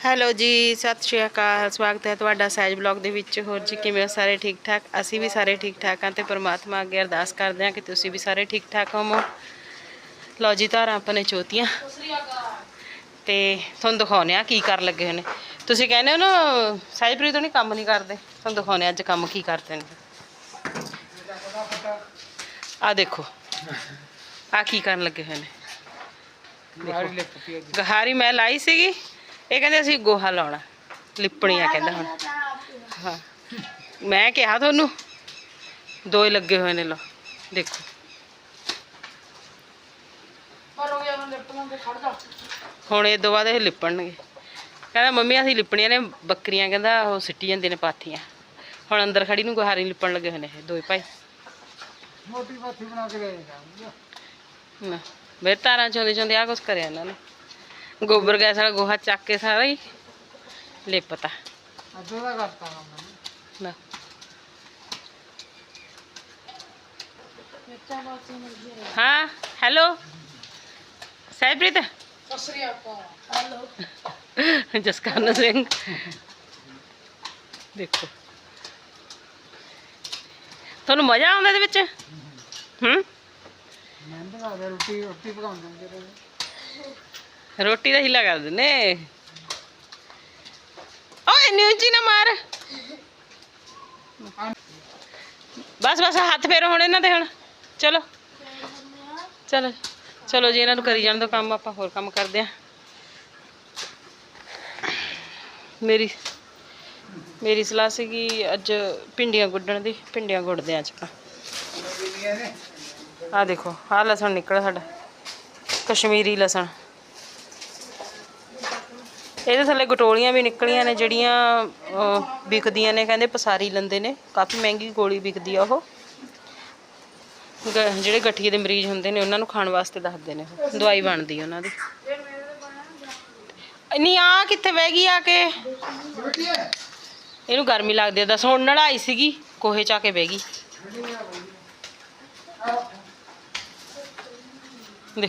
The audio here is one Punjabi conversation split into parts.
ਹੈਲੋ ਜੀ ਸਤਿ ਸ਼੍ਰੀ ਅਕਾਲ। ਸਵਾਗਤ ਹੈ ਤੁਹਾਡਾ ਸਹਿਜ ਬਲੌਗ ਦੇ ਵਿੱਚ। ਹੋਰ ਜੀ ਕਿਵੇਂ ਹੋ ਸਾਰੇ ਠੀਕ ਠਾਕ? ਅਸੀਂ ਵੀ ਸਾਰੇ ਠੀਕ ਠਾਕ ਹਾਂ ਤੇ ਪ੍ਰਮਾਤਮਾ ਅੱਗੇ ਅਰਦਾਸ ਕਰਦੇ ਹਾਂ ਕਿ ਤੁਸੀਂ ਵੀ ਸਾਰੇ ਠੀਕ ਠਾਕ ਹੋਵੋ। ਲਓ ਜੀ ਧਾਰਾਂ ਆਪਾਂ ਨੇ ਚੋਤੀਆਂ। ਤੇ ਤੁਹਾਨੂੰ ਦਿਖਾਉਂਦੇ ਆ ਕੀ ਕਰਨ ਲੱਗੇ ਹੋਏ ਨੇ। ਤੁਸੀਂ ਕਹਿੰਦੇ ਹੋ ਨਾ ਸਹਿਜਪ੍ਰੀਤ ਨਹੀਂ ਕੰਮ ਨਹੀਂ ਕਰਦੇ। ਤੁਹਾਨੂੰ ਦਿਖਾਉਂਦੇ ਹਾਂ ਅੱਜ ਕੰਮ ਕੀ ਕਰਦੇ ਨੇ। ਆ ਦੇਖੋ ਆ ਕੀ ਕਰਨ ਲੱਗੇ ਹੋਏ ਨੇ। ਗਹਾਰੀ ਮੈਂ ਲਾਈ ਸੀਗੀ। ਇਹ ਕਹਿੰਦੇ ਅਸੀਂ ਗੋਹਾ ਲਾਉਣਾ ਲਿਪਣੀਆਂ ਕਹਿੰਦਾ ਹੁਣ। ਹਾਂ। ਮੈਂ ਕਿਹਾ ਤੁਹਾਨੂੰ ਦੋ ਹੀ ਲੱਗੇ ਹੋਏ ਨੇ ਲੋ ਦੇਖੋ। ਹੁਣ ਇਹ ਤੋਂ ਬਾਅਦ ਇਹ ਲਿਪਣਗੇ। ਕਹਿੰਦਾ ਮੰਮੀ ਅਸੀਂ ਲਿਪਣੀਆਂ ਨੇ ਬੱਕਰੀਆਂ ਕਹਿੰਦਾ ਉਹ ਸਿੱਟੀ ਜਾਂਦੇ ਨੇ ਪਾਥੀਆਂ। ਹੁਣ ਅੰਦਰ ਖੜੀ ਨੂੰ ਗੁਹਾਰੀ ਲਿਪਣ ਲੱਗੇ ਹੋਏ ਨੇ ਇਹ ਦੋਏ ਭਾਈ। ਮੋਟੀ ਪਾਥੀ ਬਣਾ ਕੇ ਲੈ ਨਾ ਮੇਰੇ ਤਾਰਾਂ ਚੋਂਦੇ ਚੋਂਦੇ ਆ ਕੁਛ ਕਰਿਆ ਇਹਨਾਂ ਨੇ। ਗੋਬਰ ਗੈਸ ਵਾਲਾ ਗੋਹਾ ਚੱਕ ਕੇ ਸਾਰਾ ਹੀ ਲਿਪਤਾ। ਅੱਧੇ ਦਾ ਕਰਤਾ ਕੰਮ ਨਾ। ਹਾਂ ਹੈਲੋ। ਸਹਿਬ੍ਰੀਤ ਸਸਰੀ ਅਕਾਲ। ਜਸਕਰਨ ਸਿੰਘ। ਦੇਖੋ। ਤੁਹਾਨੂੰ ਮਜ਼ਾ ਆਉਂਦਾ ਇਹਦੇ ਵਿੱਚ? ਹੂੰ। ਮਿਹਨਤ ਕਰਦੇ ਰੋਟੀ ਰੋਟੀ ਪਕਾਉਂਦੇ। ਜਿਹੜੇ ਰੋਟੀ ਦਾ ਹਿੱਲਾ ਕਰ ਦਿੰਦੇ। ਓਏ, ਨਿਊਜੀ ਨਾ ਮਾਰ। ਬਸ ਬਸ, ਹੱਥ ਫੇਰੋ ਹੁਣ ਇਹਨਾਂ ਦੇ ਹੁਣ। ਚਲੋ। ਚਲੋ ਚਲੋ ਜੀ, ਇਹਨਾਂ ਨੂੰ ਕਰੀ ਜਾਣ ਦੋ ਕੰਮ, ਆਪਾਂ ਹੋਰ ਕੰਮ ਕਰਦੇ ਆ ਮੇਰੀ ਮੇਰੀ ਸਲਾਹ ਸੀਗੀ ਅੱਜ ਭਿੰਡੀਆਂ ਗੁੱਡਣ ਦੀ, ਭਿੰਡੀਆਂ ਗੁੱਡਦੇ ਆ ਅੱਜ ਆਪਾਂ ਆ ਦੇਖੋ ਆ ਲਸਣ ਨਿਕਲ ਸਾਡਾ। ਕਸ਼ਮੀਰੀ ਲਸਣ। ਇਹਦੇ ਥੱਲੇ ਗਟੋਲੀਆਂ ਵੀ ਨਿਕਲੀਆਂ ਨੇ ਜਿਹੜੀਆਂ ਅਹ, ਵਿਕਦੀਆਂ ਨੇ ਕਹਿੰਦੇ ਪਸਾਰੀ ਲੈਂਦੇ ਨੇ। ਕਾਫੀ ਮਹਿੰਗੀ ਗੋਲੀ ਵਿਕਦੀ ਆ ਉਹ। ਗ- ਜਿਹੜੇ ਗਠੀਏ ਦੇ ਮਰੀਜ਼ ਹੁੰਦੇ ਨੇ ਉਹਨਾਂ ਨੂੰ ਖਾਣ ਵਾਸਤੇ ਦੱਸਦੇ ਨੇ। ਉਹ ਦਵਾਈ ਬਣਦੀ ਆ ਉਹਨਾਂ ਦੀ। ਨਹੀਂ ਆ ਕਿੱਥੇ ਬਹਿ ਗਈ ਆ ਕੇ? ਇਹਨੂੰ ਗਰਮੀ ਲੱਗਦੀ ਆ। ਦੱਸ ਹੁਣ ਨੜਾਈ ਸੀਗੀ ਕੋਹੇ ਚ ਆ ਕੇ ਬਹਿ ਗਈ। ਦੇ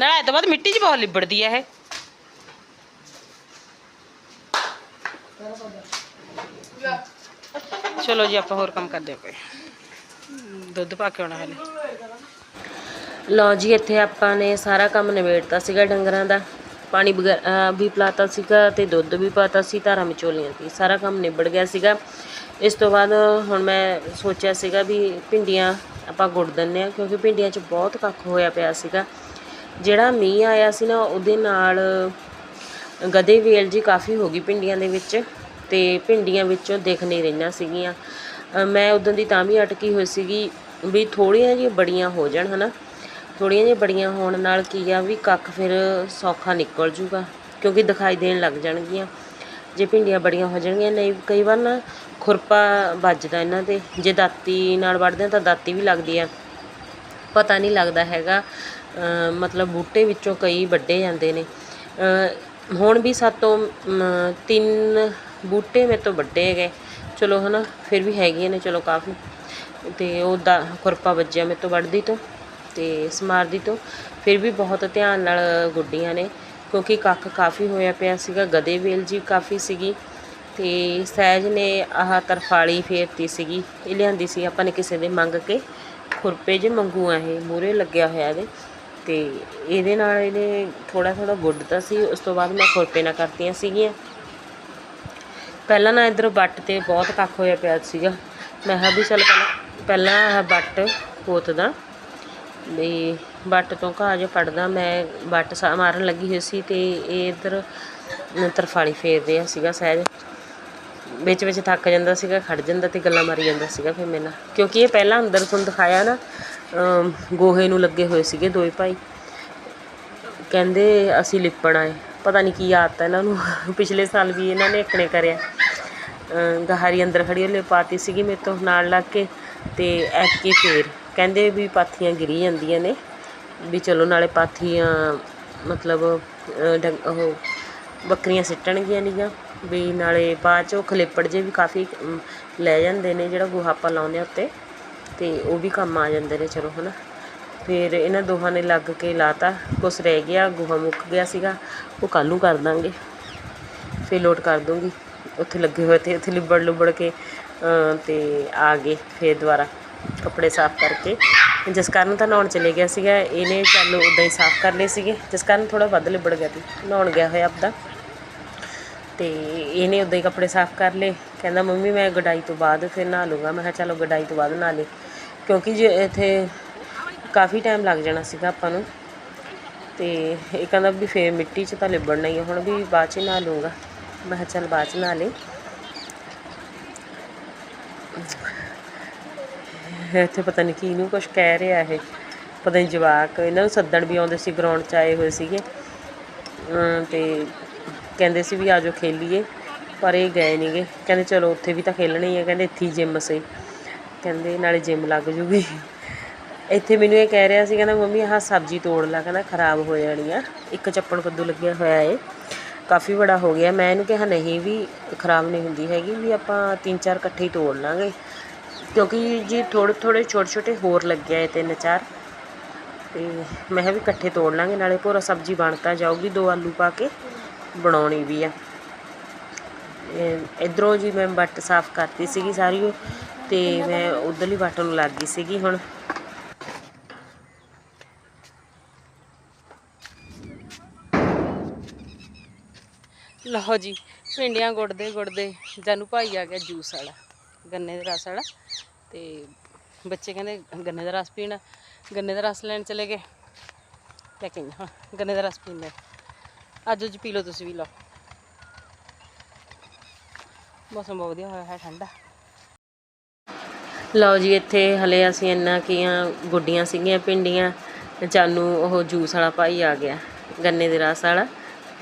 ਨੜਾਈ ਤੋਂ ਬਾਅਦ ਮਿੱਟੀ 'ਚ ਬਹੁਤ ਲਿਬੜਦੀ ਆ ਇਹ। ਚਲੋ ਜੀ, ਆਪਾਂ ਹੋਰ ਕੰਮ ਕਰਦੇ ਹਾਂ ਕੋਈ। ਦੁੱਧ ਪਾ ਕੇ ਆਉਣਾ ਹਲੇ। ਲਓ ਜੀ, ਇੱਥੇ ਆਪਾਂ ਨੇ ਸਾਰਾ ਕੰਮ ਨਿਬੇੜਤਾ ਸੀਗਾ ਡੰਗਰਾਂ ਦਾ। ਪਾਣੀ ਵੀ ਪਿਲਾਤਾ ਸੀਗਾ ਤੇ ਦੁੱਧ ਵੀ ਪਾਤਾ ਸੀ, ਧਾਰਾਂ ਵਿਚੋਲੀਆਂ ਸੀ। ਸਾਰਾ ਕੰਮ ਨਿਬੜ ਗਿਆ ਸੀਗਾ। ਇਸ ਤੋਂ ਬਾਅਦ ਹੁਣ ਮੈਂ ਸੋਚਿਆ ਸੀਗਾ ਵੀ ਭਿੰਡੀਆਂ ਆਪਾਂ ਗੁੜ ਦਿੰਨੇ ਆ ਕਿਉਂਕਿ ਭਿੰਡੀਆਂ 'ਚ ਬਹੁਤ ਕੱਖ ਹੋਇਆ ਪਿਆ ਸੀਗਾ। ਜਿਹੜਾ ਮੀਂਹ ਆਇਆ ਸੀ ਨਾ, ਉਹਦੇ ਨਾਲ ਗਧੇ ਵੇਲ ਜੀ ਕਾਫੀ ਹੋ ਗਈ ਭਿੰਡੀਆਂ ਦੇ ਵਿੱਚ ਅਤੇ ਭਿੰਡੀਆਂ ਵਿੱਚੋਂ ਦਿਖ ਨਹੀਂ ਰਹੀਆਂ ਸੀਗੀਆਂ। ਮੈਂ ਉਦੋਂ ਦੀ ਤਾਂ ਵੀ ਅਟਕੀ ਹੋਈ ਸੀਗੀ ਵੀ ਥੋੜ੍ਹੀਆਂ ਜਿਹੀਆਂ ਬੜੀਆਂ ਹੋ ਜਾਣ ਹੈ ਨਾ ਥੋੜ੍ਹੀਆਂ ਜਿਹੀਆਂ ਬੜੀਆਂ ਹੋਣ ਨਾਲ ਕੀ ਆ ਵੀ ਕੱਖ ਫਿਰ ਸੌਖਾ ਨਿਕਲ ਜੂਗਾ, ਕਿਉਂਕਿ ਦਿਖਾਈ ਦੇਣ ਲੱਗ ਜਾਣਗੀਆਂ। ਜੇ ਭਿੰਡੀਆਂ ਬੜੀਆਂ ਹੋ ਜਾਣਗੀਆਂ, ਨਹੀਂ ਕਈ ਵਾਰ ਨਾ ਖੁਰਪਾ ਵੱਜਦਾ ਇਹਨਾਂ ਤੇ। ਜੇ ਦਾਤੀ ਨਾਲ ਵੱਢਦੇ ਆ ਤਾਂ ਦਾਤੀ ਵੀ ਲੱਗਦੀ ਆ। ਪਤਾ ਨਹੀਂ ਲੱਗਦਾ ਹੈਗਾ ਮਤਲਬ ਬੂਟੇ ਵਿੱਚੋਂ ਕਈ ਵੱਢੇ ਜਾਂਦੇ ਨੇ। ਹੁਣ ਵੀ ਸਾਤੋਂ ਤਿੰਨ ਬੂਟੇ ਮੇਰੇ ਤੋਂ ਵੱਡੇ ਗਏ ਚਲੋ ਹਨਾ, ਫਿਰ ਵੀ ਹੈਗੀਆਂ ਨੇ, ਚਲੋ ਕਾਫੀ। ਤੇ ਉਹ ਦਾ ਖੁਰਪਾ ਵੱਜਿਆ ਮੇਰੇ ਤੋਂ ਵੱਢਦੀ ਤੋਂ ਤੇ ਸਮਾਰਦੀ ਤੋਂ। ਫਿਰ ਵੀ ਬਹੁਤ ਧਿਆਨ ਨਾਲ ਗੁੱਡੀਆਂ ਨੇ, ਕਿਉਂਕਿ ਕੱਖ ਕਾਫੀ ਹੋਇਆ ਪਿਆ ਸੀਗਾ ਗਦੇ ਵੇਲ ਜੀ ਕਾਫੀ ਸੀਗੀ। ਤੇ ਸਹਿਜ ਨੇ ਆਹ ਤਰਫਾਲੀ ਫੇਰਤੀ ਸੀਗੀ, ਇਹ ਲਿਆਂਦੀ ਸੀ ਆਪਾਂ ਨੇ ਕਿਸੇ ਦੇ ਮੰਗ ਕੇ। ਖੁਰਪੇ ਜੇ ਮੰਗੂ ਆ ਇਹ ਮੂਰੇ ਲੱਗਿਆ ਹੋਇਆ ਇਹਦੇ। ਅਤੇ ਇਹਦੇ ਨਾਲ ਇਹਨੇ ਥੋੜ੍ਹਾ ਥੋੜਾ ਗੁੱਡਤਾ ਸੀ, ਉਸ ਤੋਂ ਬਾਅਦ ਮੈਂ ਖੁਰਪੇ ਨਾਲ ਕਰਤੀਆਂ ਸੀਗੀਆਂ। ਪਹਿਲਾਂ ਨਾ ਇਧਰ ਬੱਟ ਤੇ ਬਹੁਤ ਕੱਖ ਹੋਇਆ ਪਿਆ ਸੀਗਾ। ਮੈਂ ਕਿਹਾ ਵੀ ਚੱਲ ਪਹਿਲਾਂ ਪਹਿਲਾਂ ਆਹ ਬੱਟ ਪੋਤਦਾ ਵੀ ਬੱਟ ਤੋਂ ਘਾਹ ਜਿਹਾ ਫੜਦਾ। ਮੈਂ ਬੱਟ ਸਾ- ਮਾਰਨ ਲੱਗੀ ਹੋਈ ਸੀ ਤੇ ਇਹ ਇਧਰ ਤਰਫਾਲੀ ਫੇਰ ਰਿਹਾ ਸੀਗਾ ਸਹਿਜ ਵਿੱਚ ਵਿੱਚ ਥੱਕ ਜਾਂਦਾ ਸੀਗਾ, ਖੜ ਜਾਂਦਾ ਤੇ ਗੱਲਾਂ ਮਾਰੀ ਜਾਂਦਾ ਸੀਗਾ ਫਿਰ ਮੇਰੇ ਨਾਲ। ਕਿਉਂਕਿ ਇਹ ਪਹਿਲਾਂ ਅੰਦਰ ਤੁਹਾਨੂੰ ਦਿਖਾਇਆ ਨਾ ਗੋਹੇ ਨੂੰ ਲੱਗੇ ਹੋਏ ਸੀਗੇ ਦੋਏ ਭਾਈ। ਕਹਿੰਦੇ ਅਸੀਂ ਲਿਪਣ ਆਏ। ਪਤਾ ਨਹੀਂ ਕੀ ਆਦਤ ਹੈ ਇਹਨਾਂ ਨੂੰ। ਪਿਛਲੇ ਸਾਲ ਵੀ ਇਹਨਾਂ ਨੇ ਇਕਣੇ ਕਰਿਆ। ਅਮ, ਗਹਾਰੀ ਅੰਦਰ ਖੜੀ ਉਹਲੇ ਪਾਤੀ ਸੀਗੀ ਮੇਰੇ ਤੋਂ ਨਾਲ ਲੱਗ ਕੇ ਤੇ ਐਕੇ ਫੇਰ ਕਹਿੰਦੇ ਵੀ ਪਾਥੀਆਂ ਗਿਰੀ ਜਾਂਦੀਆਂ ਨੇ। ਵੀ ਚਲੋ ਨਾਲੇ ਪਾਥੀਆਂ ਮਤਲਬ ਅ, ਉਹ ਬੱਕਰੀਆਂ ਸਿੱਟਣਗੀਆਂ ਨੀਗਾ। ਵੀ ਨਾਲੇ ਬਾਅਦ ਚ ਉਹ ਖਲੇਪੜ ਜੇ ਵੀ ਕਾਫੀ ਲੈ ਜਾਂਦੇ ਨੇ ਜਿਹੜਾ ਗੋਹਾ ਆਪਾਂ ਲਾਉਂਦੇ ਆ ਉੱਤੇ। ਤੇ ਉਹ ਵੀ ਕੰਮ ਆ ਜਾਂਦੇ ਨੇ, ਚਲੋ ਹਨਾ। ਫਿਰ ਇਹਨਾਂ ਦੋਹਾਂ ਨੇ ਲੱਗ ਕੇ ਲਾਤਾ, ਕੁਛ ਰਹਿ ਗਿਆ, ਗੋਹਾ ਮੁੱਕ ਗਿਆ ਸੀਗਾ, ਉਹ ਕੱਲ੍ਹ ਨੂੰ ਕਰ ਦਾਂਗੇ। ਫਿਰ ਲੋਟ ਕਰ ਦੂੰਗੀ। ਉੱਥੇ ਲੱਗੇ ਹੋਏ ਤੇ ਉੱਥੇ ਲਿਬੜ ਲੁਬੜ ਕੇ ਅਮ ਤੇ ਆ ਗਏ ਫਿਰ ਦੁਬਾਰਾ ਕੱਪੜੇ ਸਾਫ਼ ਕਰਕੇ। ਜਿਸ ਕਾਰਨ ਤਾਂ ਨਹਾਉਣ ਚਲੇ ਗਿਆ ਸੀਗਾ, ਇਹਨੇ ਚੱਲ ਉਦਾਂ ਹੀ ਸਾਫ਼ ਕਰ ਲਏ ਸੀਗੇ। ਜਿਸ ਕਾਰਨ ਥੋੜਾ ਵੱਧ ਲਿਬੜ ਗਿਆ ਸੀ, ਨਹਾਉਣ ਗਿਆ ਹੋਇਆ ਆਪਦਾ। ਤੇ ਇਹਨੇ ਉਦਾਂ ਹੀ ਕੱਪੜੇ ਸਾਫ਼ ਕਰ ਲਏ। ਕਹਿੰਦਾ, ਮੰਮੀ, ਮੈਂ ਗਡਾਈ ਤੋਂ ਬਾਅਦ ਫਿਰ ਨਹਾ ਲੂੰਗਾ ਮੈਂ ਕਿਹਾ, ਚਲੋ, ਗਡਾਈ ਤੋਂ ਬਾਅਦ ਨਹਾ ਲੈ ਕਿਉਂਕਿ ਜੇ ਇੱਥੇ ਕਾਫੀ ਟਾਈਮ ਲੱਗ ਜਾਣਾ ਸੀਗਾ ਆਪਾਂ ਨੂੰ। ਤੇ ਇਹ ਕਹਿੰਦਾ ਵੀ ਫੇਰ ਮਿੱਟੀ 'ਚ ਤਾਂ ਲਿਬੜਨਾ ਹੀ ਆ। ਹੁਣ ਵੀ ਬਾਅਦ 'ਚ ਨਾ ਨਹਾ ਲੂੰਗਾ ਮੈਂ ਕਿਹਾ ਚੱਲ ਬਾਅਦ 'ਚ ਨਾ ਲੈ। ਇੱਥੇ ਪਤਾ ਨਹੀਂ ਕੀ ਨੂੰ ਕੁਝ ਕਹਿ ਰਿਹਾ ਇਹ। ਪਤਾ ਨਹੀਂ ਜਵਾਕ, ਇਹਨਾਂ ਨੂੰ ਸੱਦਣ ਵੀ ਆਉਂਦੇ ਸੀ ਗਰਾਊਂਡ 'ਚ ਆਏ ਹੋਏ ਸੀਗੇ। ਅਮ ਤੇ ਕਹਿੰਦੇ ਸੀ ਵੀ ਆਜੋ ਖੇਲੀਏ, ਪਰ ਇਹ ਗਏ ਨਹੀਂਗੇ ਕਹਿੰਦੇ ਚਲੋ ਉੱਥੇ ਵੀ ਤਾਂ ਖੇਲਣਾ ਹੀ ਹੈ ਕਹਿੰਦੇ ਇੱਥੇ ਹੀ ਜਿਮ ਸਹੀ। ਕਹਿੰਦੇ ਨਾਲੇ ਜਿਮ ਲੱਗ ਜੂਗੀ। ਇੱਥੇ ਮੈਨੂੰ ਇਹ ਕਹਿ ਰਿਹਾ ਸੀ, ਕਹਿੰਦਾ ਮੰਮੀ ਆਹ ਸਬਜ਼ੀ ਤੋੜ ਲਾ, ਕਹਿੰਦਾ ਖਰਾਬ ਹੋ ਜਾਣੀ ਆ। ਇੱਕ ਚੱਪਣ ਕੱਦੂ ਲੱਗਿਆ ਹੋਇਆ ਏ। ਕਾਫੀ ਬੜਾ ਹੋ ਗਿਆ। ਮੈਂ ਇਹਨੂੰ ਕਿਹਾ, ਨਹੀਂ ਵੀ ਖਰਾਬ ਨਹੀਂ ਹੁੰਦੀ ਹੈਗੀ, ਵੀ ਆਪਾਂ ਤਿੰਨ ਚਾਰ ਇਕੱਠੇ ਹੀ ਤੋੜ ਲਾਂਗੇ। ਕਿਉਂਕਿ ਜੀ ਥੋੜ੍ਹੇ ਥੋੜ੍ਹੇ ਛੋਟੇ ਛੋਟੇ ਹੋਰ ਲੱਗਿਆ ਏ, ਤਿੰਨ ਚਾਰ। ਤੇ ਮੈਂ ਕਿਹਾ ਵੀ ਇਕੱਠੇ ਤੋੜ ਲਾਂਗੇ, ਨਾਲੇ ਭੋਰਾ ਸਬਜ਼ੀ ਬਣਤਾ ਜਾਊਗੀ, ਦੋ ਆਲੂ ਪਾ ਕੇ ਬਣਾਉਣੀ ਵੀ ਆ। ਇਹ, ਇਧਰੋਂ ਜੀ ਮੈਂ ਵੱਟ ਸਾਫ਼ ਕਰਤੀ ਸੀਗੀ ਸਾਰੀ। ਤੇ ਮੈਂ ਉਧਰਲੀ ਵੱਟ ਨੂੰ ਲੱਗ ਗਈ ਸੀਗੀ ਹੁਣ। ਲਓ ਜੀ, ਭਿੰਡੀਆਂ ਗੁੜਦੇ ਗੁੜਦੇ ਜਾਨੂੰ ਭਾਈ ਆ ਗਿਆ ਜੂਸ ਵਾਲਾ, ਗੰਨੇ ਦੇ ਰਸ ਵਾਲਾ। ਤੇ ਬੱਚੇ ਕਹਿੰਦੇ ਗੰਨੇ ਦਾ ਰਸ ਪੀਣਾ, ਗੰਨੇ ਦਾ ਰਸ ਲੈਣ ਚਲੇ ਗਏ। ਲੈ ਕੇ ਹਾਂ, ਗੰਨੇ ਦਾ ਰਸ ਪੀਂਦੇ ਅੱਜ ਜੀ ਪੀ ਲਓ ਤੁਸੀਂ ਵੀ ਲਓ। ਮੌਸਮ ਬਹੁਤ ਵਧੀਆ ਹੋਇਆ, ਹੈ ਠੰਡਾ। ਲਓ ਜੀ, ਇੱਥੇ ਹਲੇ ਅਸੀਂ ਇੰਨਾ ਕੀਆਂ ਗੁੱਡੀਆਂ ਸੀਗੀਆਂ ਪਿੰਡੀਆਂ ਚਾਨੂੰ, ਉਹ ਜੂਸ ਵਾਲਾ ਭਾਈ ਆ ਗਿਆ, ਗੰਨੇ ਦੇ ਰਸ ਵਾਲਾ।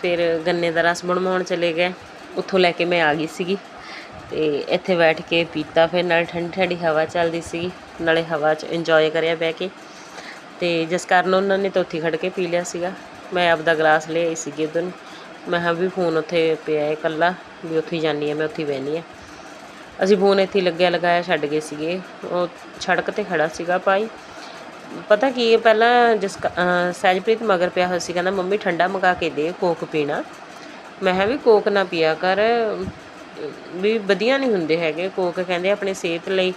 ਫਿਰ ਗੰਨੇ ਦਾ ਰਸ ਬਣਵਾਉਣ ਚਲੇ ਗਏ, ਉੱਥੋਂ ਲੈ ਕੇ ਮੈਂ ਆ ਗਈ ਸੀਗੀ। ਤੇ ਇੱਥੇ ਬੈਠ ਕੇ ਪੀਤਾ, ਫਿਰ ਨਾਲ ਠੰਡੀ ਠੰਡੀ ਹਵਾ ਚੱਲਦੀ ਸੀ ਨਾਲੇ ਹਵਾ 'ਚ ਇੰਜੋਏ ਕਰਿਆ ਬਹਿ ਕੇ। ਤੇ ਜਿਸ ਕਾਰਨ ਉਹਨਾਂ ਨੇ ਤਾਂ ਉੱਥੇ ਖੜ ਕੇ ਪੀ ਲਿਆ ਸੀਗਾ। ਮੈਂ ਆਪਦਾ ਗਲਾਸ ਲੈ ਆਈ ਸੀਗੀ ਉਦੋਂ ਮੈਂ ਹਾਂ ਵੀ ਫੋਨ ਉੱਥੇ ਪਿਆ ਹੈ ਇਕੱਲਾ, ਵੀ ਉੱਥੇ ਹੀ ਜਾਨੀ ਆ ਮੈਂ ਉੱਥੇ ਹੀ ਬਹਿਨੀ ਆ ਅਸੀਂ ਫੋਨ ਇੱਥੇ ਲੱਗਿਆ ਲਗਾਇਆ ਛੱਡ ਗਏ ਸੀਗੇ। ਉਹ ਸੜਕ ਤੇ ਖੜਾ ਸੀਗਾ ਭਾਈ। ਪਤਾ ਕੀ ਹੈ, ਪਹਿਲਾਂ ਜਿਸ ਸਹਿਜਪ੍ਰੀਤ ਮਗਰ ਪਿਆ ਹੋਇਆ ਸੀ, ਕਹਿੰਦਾ, ਮੰਮੀ, ਠੰਡਾ ਮੰਗਾ ਕੇ ਦੇ ਕੋਕ ਪੀਣਾ। ਮੈਂ ਕਿਹਾ, ਵੀ ਕੋਕ ਨਾ ਪੀਆ ਕਰ। ਵੀ ਵਧੀਆ ਨਹੀਂ ਹੁੰਦੇ ਹੈਗੇ ਕੋਕ। ਕਹਿੰਦੇ, ਆਪਣੀ ਸਿਹਤ ਲਈ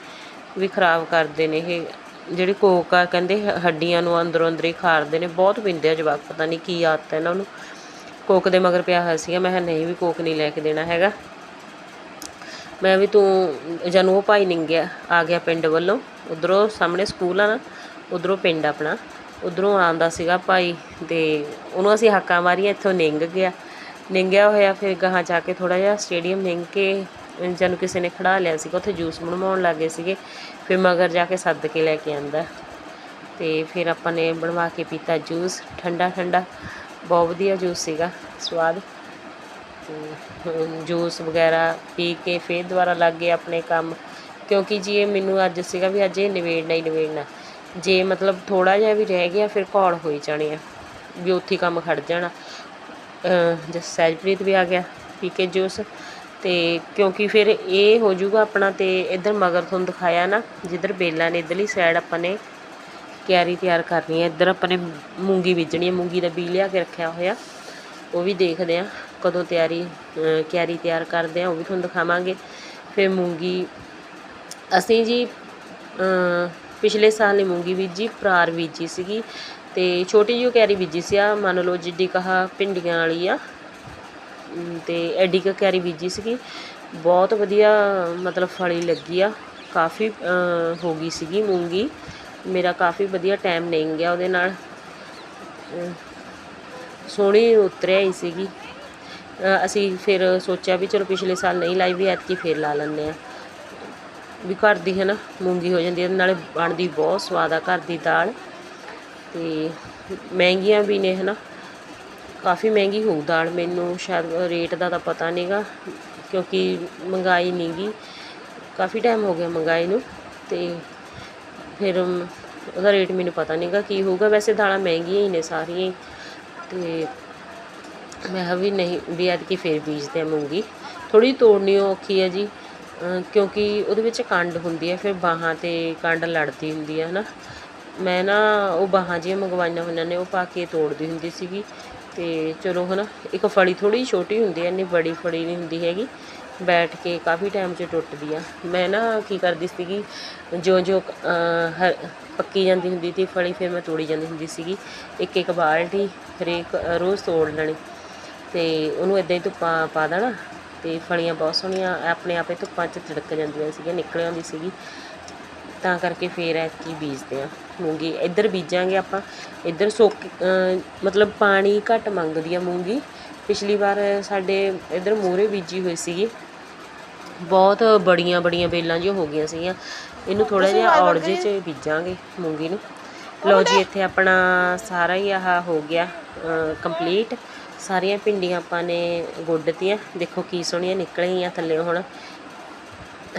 ਵੀ ਖਰਾਬ ਕਰਦੇ ਨੇ ਇਹ। ਜਿਹੜੇ ਕੋਕ ਆ, ਕਹਿੰਦੇ ਹੱਡੀਆਂ ਨੂੰ ਅੰਦਰੋਂ ਅੰਦਰ ਹੀ ਖਾਰਦੇ ਨੇ, ਬਹੁਤ ਪੀਂਦੇ ਆ ਜਵਾਕ, ਪਤਾ ਨਹੀਂ ਕੀ ਆਦਤ ਹੈ ਇਹਨਾਂ ਨੂੰ। ਕੋਕ ਦੇ ਮਗਰ ਪਿਆ ਹੋਇਆ ਸੀਗਾ। ਮੈਂ ਕਿਹਾ, ਨਹੀਂ ਵੀ ਕੋਕ ਨਹੀਂ ਲੈ ਕੇ ਦੇਣਾ ਹੈਗਾ। ਮੈਂ ਵੀ ਤੂੰ ਜਾਨੂੰ ਉਹ ਭਾਈ ਨਿੰਗਿਆ ਆ ਗਿਆ ਪਿੰਡ ਵੱਲੋਂ। ਉਧਰੋਂ ਸਾਹਮਣੇ ਸਕੂਲ ਆ ਨਾ, ਉਧਰੋਂ ਪਿੰਡ ਆਪਣਾ। ਉਧਰੋਂ ਆਂਦਾ ਸੀਗਾ ਭਾਈ ਤੇ ਉਹਨੂੰ ਅਸੀਂ ਹਾਕਾਂ ਮਾਰੀਆਂ, ਇੱਥੋਂ ਨਿੰਗ ਗਿਆ। ਨਿੰਗਿਆ ਹੋਇਆ, ਫਿਰ ਗਾਹਾਂ ਜਾ ਕੇ ਥੋੜਾ ਜਿਹਾ ਸਟੇਡੀਅਮ ਨਿੰਗ ਕੇ ਜਾਨੂੰ ਕਿਸੇ ਨੇ ਖੜਾ ਲਿਆ ਸੀਗਾ, ਉੱਥੇ ਜੂਸ ਬਣਵਾਉਣ ਲੱਗੇ ਸੀਗੇ। ਫਿਰ ਮਗਰ ਜਾ ਕੇ ਸੱਦ ਕੇ ਲੈ ਕੇ ਆਂਦਾ। ਤੇ ਫਿਰ ਆਪਾਂ ਨੇ ਬਣਵਾ ਕੇ ਪੀਤਾ ਜੂਸ ਠੰਡਾ ਠੰਡਾ ਬਹੁਤ ਵਧੀਆ ਜੂਸ ਸੀਗਾ, ਸਵਾਦ। ਜੂਸ ਵਗੈਰਾ ਪੀ ਕੇ ਫਿਰ ਦੁਬਾਰਾ ਲੱਗ ਗਏ ਆਪਣੇ ਕੰਮ। ਕਿਉਂਕਿ ਜੀ ਇਹ ਮੈਨੂੰ ਅੱਜ ਸੀਗਾ ਵੀ ਅੱਜ ਇਹ ਨਿਬੇੜਨਾ ਹੀ ਨਿਬੇੜਨਾ। ਜੇ ਮਤਲਬ ਥੋੜਾ ਜਿਹਾ ਵੀ ਰਹਿ ਗਿਆ, ਫਿਰ ਘੋੜ ਹੋਈ ਜਾਣੀ ਆ, ਵੀ ਉੱਥੇ ਕੰਮ ਖੜ ਜਾਣਾ। ਜਸ ਸਹਿਜਪ੍ਰੀਤ ਵੀ ਆ ਗਿਆ ਪੀ ਕੇ ਜੂਸ। ਤੇ ਕਿਉਂਕਿ ਫਿਰ ਇਹ ਹੋ ਜਾਊਗਾ ਆਪਣਾ ਤੇ ਇਧਰ ਮਗਰ ਤੁਹਾਨੂੰ ਦਿਖਾਇਆ ਨਾ, ਜਿੱਧਰ ਬੇਲਾ ਨੇ ਇਧਰਲੀ ਸਾਈਡ ਆਪਾਂ ਨੇ ਕਿਆਰੀ ਤਿਆਰ ਕਰਨੀ ਹੈ ਇੱਧਰ ਆਪਾਂ ਨੇ ਮੂੰਗੀ ਬੀਜਣੀ ਹੈ ਮੂੰਗੀ ਦਾ ਬੀਜ ਲਿਆ ਕੇ ਰੱਖਿਆ ਹੋਇਆ। ਉਹ ਵੀ ਦੇਖਦੇ ਆ। ਕਦੋਂ ਤਿਆਰੀ ਕਿਆਰੀ ਤਿਆਰ ਕਰਦੇ ਆ, ਉਹ ਵੀ ਤੁਹਾਨੂੰ ਦਿਖਾਵਾਂਗੇ। ਫਿਰ ਮੂੰਗੀ, ਅਸੀਂ ਜੀ ਪਿਛਲੇ ਸਾਲ ਨੇ ਮੂੰਗੀ ਬੀਜੀ, ਪਰਾਰ ਬੀਜੀ ਸੀਗੀ, ਤੇ ਛੋਟੀ ਜਿਹੀ ਕਿਆਰੀ ਬੀਜੀ ਸੀ ਆ ਮੰਨ ਲਓ ਜਿੱਡੀ ਕਹਾ ਭਿੰਡੀਆਂ ਵਾਲੀ ਆ, ਅਮ, ਤੇ ਐਡੀ ਕੁ ਕਿਆਰੀ ਬੀਜੀ ਸੀਗੀ। ਬਹੁਤ ਵਧੀਆ, ਮਤਲਬ ਫਲੀ ਲੱਗੀ ਆ, ਕਾਫੀ ਹੋ ਗਈ ਸੀਗੀ ਮੂੰਗੀ। ਮੇਰਾ ਕਾਫੀ ਵਧੀਆ ਟਾਈਮ ਨਹੀਂ ਗਿਆ ਉਹਦੇ ਨਾਲ। ਸੋਹਣੀ ਉਤਰਿਆ ਹੀ ਸੀਗੀ। ਅਸੀਂ ਫਿਰ ਸੋਚਿਆ ਵੀ ਚਲੋ ਪਿਛਲੇ ਸਾਲ ਨਹੀਂ ਲਾਈ ਵੀ ਐਤਕੀ ਫੇਰ ਲਾ ਲੈਂਦੇ ਆ ਵੀ ਘਰ ਦੀ ਹੈ ਨਾ ਮੂੰਗੀ ਹੋ ਜਾਂਦੀ ਹੈ, ਨਾਲੇ ਬਣਦੀ ਬਹੁਤ ਸਵਾਦ ਆ ਘਰ ਦੀ ਦਾਲ। ਤੇ ਮਹਿੰਗੀਆਂ ਵੀ ਨੇ ਹੈ ਨਾ ਕਾਫੀ ਮਹਿੰਗੀ ਹੋਊ ਦਾਲ ਮੈਨੂੰ, ਸ਼ਾਇਦ ਰੇਟ ਦਾ ਤਾਂ ਪਤਾ ਨਹੀਂਗਾ, ਕਿਉਂਕਿ ਮਹਿੰਗਾਈ ਨਹੀਂਗੀ। ਕਾਫੀ ਟਾਈਮ ਹੋ ਗਿਆ ਮਹਿੰਗਾਈ ਨੂੰ ਤੇ ਫਿਰ ਉਹਦਾ ਰੇਟ ਮੈਨੂੰ ਪਤਾ ਨਹੀਂਗਾ ਕੀ ਹੋਊਗਾ। ਵੈਸੇ ਦਾਲਾਂ ਮਹਿੰਗੀਆਂ ਹੀ ਨੇ ਸਾਰੀਆਂ ਹੀ। ਤੇ ਮੈਂ ਕਿਹਾ ਵੀ ਨਹੀਂ, ਵੀ ਐਤਕੀ ਫੇਰ ਬੀਜਦੇ ਆ ਮੂੰਗੀ। ਥੋੜੀ ਤੋੜਨੀ ਔਖੀ ਹੈ ਜੀ ਕਿਉਂਕਿ ਉਹਦੇ ਵਿੱਚ ਕੰਡ ਹੁੰਦੀ ਹੈ ਫਿਰ ਬਾਹਾਂ ਤੇ ਕੰਡ ਲੜਦੀ ਹੁੰਦੀ ਹੈ ਹਨਾ। ਮੈਂ ਨਾ ਉਹ ਬਾਹਾਂ ਜਿਹੀਆਂ ਮੰਗਵਾਈਆਂ ਹੋਈਆਂ ਨੇ, ਉਹ ਪਾ ਕੇ ਤੋੜਦੀ ਹੁੰਦੀ ਸੀਗੀ। ਤੇ ਚਲੋ, ਹਨਾ, ਇੱਕ ਫੜੀ ਥੋੜੀ ਛੋਟੀ ਹੁੰਦੀ ਹੈ ਇੰਨੀ ਬੜੀ ਫੜੀ ਨਹੀਂ ਹੁੰਦੀ ਹੈਗੀ। ਬੈਠ ਕੇ ਕਾਫੀ ਟਾਈਮ 'ਚ ਟੁੱਟਦੀ ਆ। ਮੈਂ ਨਾ ਕੀ ਕਰਦੀ ਸੀਗੀ ਜੋ ਜੋ ਪੱਕੀ ਜਾਂਦੀ ਹੁੰਦੀ ਸੀ ਫਲੀ, ਫਿਰ ਮੈਂ ਤੋੜੀ ਜਾਂਦੀ ਹੁੰਦੀ ਸੀਗੀ। ਇੱਕ ਇੱਕ ਬਾਲਟੀ ਹਰੇਕ ਰੋਜ਼ ਤੋੜ ਲੈਣੀ। ਤੇ ਉਹਨੂੰ ਇਦਾਂ ਹੀ ਧੁੱਪਾਂ ਪਾ ਦੇਣਾ ਤੇ ਫਲੀਆਂ ਬਹੁਤ ਸੋਹਣੀਆਂ ਆਪਣੇ ਆਪੇ ਧੁੱਪਾਂ 'ਚ ਤਿੜਕ ਜਾਂਦੀਆਂ ਸੀਗੀਆਂ ਨਿਕਲ ਆਉਂਦੀ ਸੀਗੀ। ਤਾਂ ਕਰਕੇ ਫੇਰ ਐਤਕੀ ਬੀਜਦੇ ਆ ਮੂੰਗੀ। ਇੱਧਰ ਬੀਜਾਂਗੇ ਆਪਾਂ ਇੱਧਰ ਸੁੱਕ ਮਤਲਬ ਪਾਣੀ ਘੱਟ ਮੰਗਦੀ ਆ ਮੂੰਗੀ। ਪਿਛਲੀ ਵਾਰ ਸਾਡੇ ਇੱਧਰ ਮੂਹਰੇ ਬੀਜੀ ਹੋਈ ਸੀਗੀ। ਬਹੁਤ ਬੜੀਆਂ ਬੜੀਆਂ ਬੇਲਾਂ ਜਿਹੀਆਂ ਹੋ ਗਈਆਂ ਸੀਗੀਆਂ। ਇਹਨੂੰ ਥੋੜਾ ਜਿਹਾ ਔੜਜੇ 'ਚ ਬੀਜਾਂਗੇ ਮੂੰਗੀ ਨੂੰ। ਲਓ ਜੀ ਇੱਥੇ ਆਪਣਾ ਸਾਰਾ ਹੀ ਆਹ ਹੋ ਗਿਆ ਕੰਪਲੀਟ ਸਾਰੀਆਂ ਭਿੰਡੀਆਂ ਆਪਾਂ ਨੇ ਗੁੱਡਤੀਆਂ ਦੇਖੋ ਕੀ ਸੋਹਣੀਆਂ ਨਿਕਲੀਆਂ ਥੱਲੇ ਹੁਣ।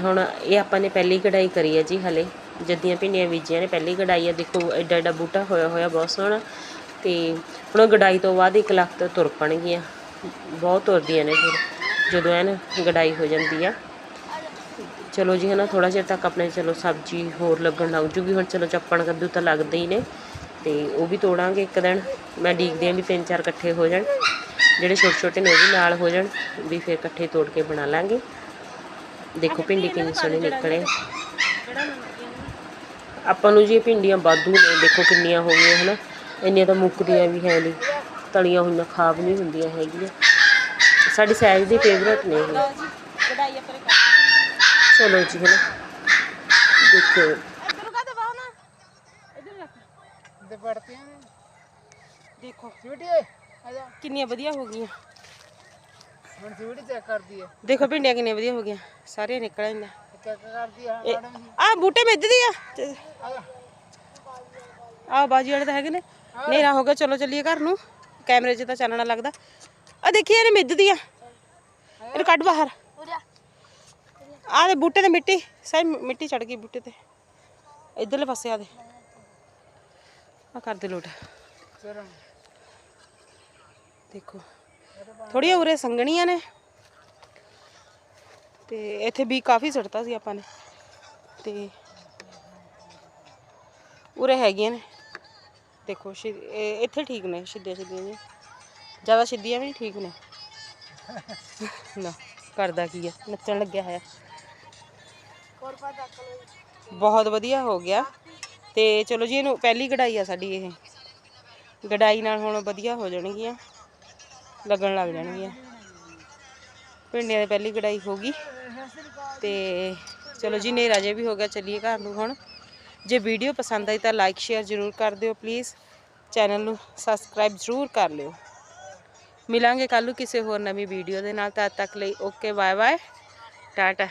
ਹੁਣ ਇਹ ਆਪਾਂ ਨੇ ਪਹਿਲੀ ਕਢਾਈ ਕਰੀ ਹੈ ਜੀ ਹਲੇ। ਜੱਦੀਆਂ ਭਿੰਡੀਆਂ ਬੀਜੀਆਂ ਨੇ, ਪਹਿਲੀ ਕਢਾਈ ਹੈ ਦੇਖੋ ਐਡਾ ਐਡਾ ਬੂਟਾ ਹੋਇਆ ਹੋਇਆ, ਬਹੁਤ ਸੋਹਣਾ। ਤੇ ਹੁਣ ਗਡਾਈ ਤੋਂ ਬਾਅਦ 1 ਲੱਖ ਤੋਂ ਤੁਰ ਪਣਗੀਆਂ। ਬਹੁਤ ਤੁਰਦੀਆਂ ਨੇ ਫਿਰ, ਜਦੋਂ ਐਨ ਗਡਾਈ ਹੋ ਜਾਂਦੀ ਆ। ਚਲੋ ਜੀ, ਹਨਾ ਥੋੜਾ ਚਿਰ ਤੱਕ ਆਪਣੇ ਚਲੋ ਸਬਜ਼ੀ ਹੋਰ ਲੱਗਣ ਲੱਗ ਜੂਗੀ। ਹੁਣ ਚਲੋ ਚੱਪਣ ਕੱਦੂ ਤਾਂ ਲੱਗਦੇ ਹੀ ਨੇ। ਤੇ ਉਹ ਵੀ ਤੋੜਾਂਗੇ ਇੱਕ ਦਿਨ। ਮੈਂ ਡੀਕਦੀ ਹਾਂ ਵੀ ਤਿੰਨ ਚਾਰ ਇਕੱਠੇ ਹੋ ਜਾਣ। ਜਿਹੜੇ ਛੋਟੇ ਛੋਟੇ ਨੇ ਉਹ ਵੀ ਨਾਲ ਹੋ ਜਾਣ ਵੀ ਫਿਰ ਇਕੱਠੇ ਤੋੜ ਕੇ ਬਣਾ ਲਾਂਗੇ। ਦੇਖੋ ਭਿੰਡੀ ਕਿੰਨੀ ਸੋਹਣੀ ਨਿਕਲੇ। ਆਪਾਂ ਨੂੰ ਜੀ ਇਹ ਭਿੰਡੀਆਂ ਵਾਧੂ ਨੇ ਦੇਖੋ ਕਿੰਨੀਆਂ ਹੋ ਗਈਆਂ ਹਨਾ। ਇੰਨੀਆਂ ਤਾਂ ਮੁੱਕਦੀਆਂ ਵੀ ਹੈ ਨਹੀਂ ਤਲੀਆਂ ਹੋਈਆਂ ਖਾ ਵੀ ਨਹੀਂ ਹੁੰਦੀਆਂ ਹੈਗੀਆਂ। ਸਾਡੀ ਸਾਈਜ਼ ਦੀ ਫੇਵਰਟ ਨੇ ਇਹ। ਚਲੋ ਜੀ ਹਨਾ। ਦੇਖੋ। ਦੇਖੋ। ਜਾ ਕਿੰਨੀਆਂ ਵਧੀਆ ਹੋ ਗਈਆਂ। ਹੁਣ ਸਵੀਟੀ ਚੈੱਕ ਕਰਦੀ ਹੈ ਦੇਖੋ ਭਿੰਡੀਆਂ ਕਿੰਨੀਆਂ ਵਧੀਆ ਹੋ ਗਈਆਂ। ਸਾਰੀਆਂ ਨਿਕਲ ਆਈਆਂ। ਚੈੱਕ ਕਰਦੀ ਆ ਮੈਡਮ ਜੀ। ਆਹ ਬੂਟੇ ਮਿੱਧਦੀ ਆ। ਆ ਬਾਜੀ ਵਾਲੇ ਤਾਂ ਹੈਗੇ ਨੇ। ਹਨੇਰਾ ਹੋ ਗਿਆ। ਚਲੋ ਚੱਲੀਏ ਘਰ ਨੂੰ। ਕੈਮਰੇ 'ਚ ਤਾਂ ਚਾਨਣਾ ਲੱਗਦਾ। ਆ ਦੇਖੀਏ ਇਹਨੇ ਮਿੱਧਦੀ ਆ। ਇਹਨੂੰ ਕੱਢ ਬਾਹਰ। ਆਹ ਦੇ ਬੂਟੇ ਤੇ ਮਿੱਟੀ। ਸਾਰੀ ਮਿੱਟੀ ਚੜ ਗਈ ਬੂਟੇ ਤੇ। ਇਧਰਲੇ ਪਾਸੇ ਆ ਦੇ। ਆ ਕਰ ਦੇ ਲੋਟ। ਚਲੋ। ਦੇਖੋ। ਥੋੜੀਆਂ ਉਰੇ ਸੰਗਣੀਆਂ ਨੇ। ਤੇ ਇੱਥੇ ਵੀ ਕਾਫੀ ਸੜਤਾ ਸੀ ਆਪਾਂ ਨੇ। ਤੇ ਉਰੇ ਹੈਗੀਆਂ ਨੇ। ਦੇਖੋ, ਸ਼ਿ- ਇੱਥੇ ਠੀਕ ਨੇ, ਸਿੱਧੀਆਂ ਸਿੱਧੀਆਂ ਜੀ ਜ਼ਿਆਦਾ ਸਿੱਧੀਆਂ ਵੀ ਨਹੀਂ ਠੀਕ ਨੇ। ਨਾ, ਕਰਦਾ ਕੀ ਆ, ਨੱਚਣ ਲੱਗਿਆ ਹੈ ਬਹੁਤ ਵਧੀਆ ਹੋ ਗਿਆ। ਤੇ ਚਲੋ ਜੀ, ਇਹਨੂੰ ਪਹਿਲੀ ਕਢਾਈ ਆ ਸਾਡੀ ਇਹ। ਗਡਾਈ ਨਾਲ ਹੁਣ ਵਧੀਆ ਹੋ ਜਾਣਗੀਆਂ। ਲੱਗਣ ਲੱਗ ਜਾਣਗੀਆਂ। ਭਿੰਡੀਆਂ ਦੀ ਪਹਿਲੀ ਕਢਾਈ ਹੋ ਗਈ। ਤੇ ਚਲੋ ਜੀ, ਹਨੇਰਾ ਜੇ ਵੀ ਹੋ ਗਿਆ, ਚੱਲੀਏ ਘਰ ਨੂੰ ਹੁਣ। ਜੇ ਵੀਡੀਓ ਪਸੰਦ ਆਈ ਤਾਂ ਲਾਈਕ ਸ਼ੇਅਰ ਜ਼ਰੂਰ ਕਰ ਦਿਓ ਪਲੀਜ਼ ਚੈਨਲ ਨੂੰ ਸਬਸਕ੍ਰਾਈਬ ਜ਼ਰੂਰ ਕਰ ਲਿਓ। ਮਿਲਾਂਗੇ ਕੱਲ੍ਹ ਨੂੰ ਕਿਸੇ ਹੋਰ ਨਵੀਂ ਵੀਡੀਓ ਦੇ ਨਾਲ। ਤਦ ਤੱਕ ਲਈ ਓਕੇ ਬਾਏ ਬਾਏ ਟਾਟਾ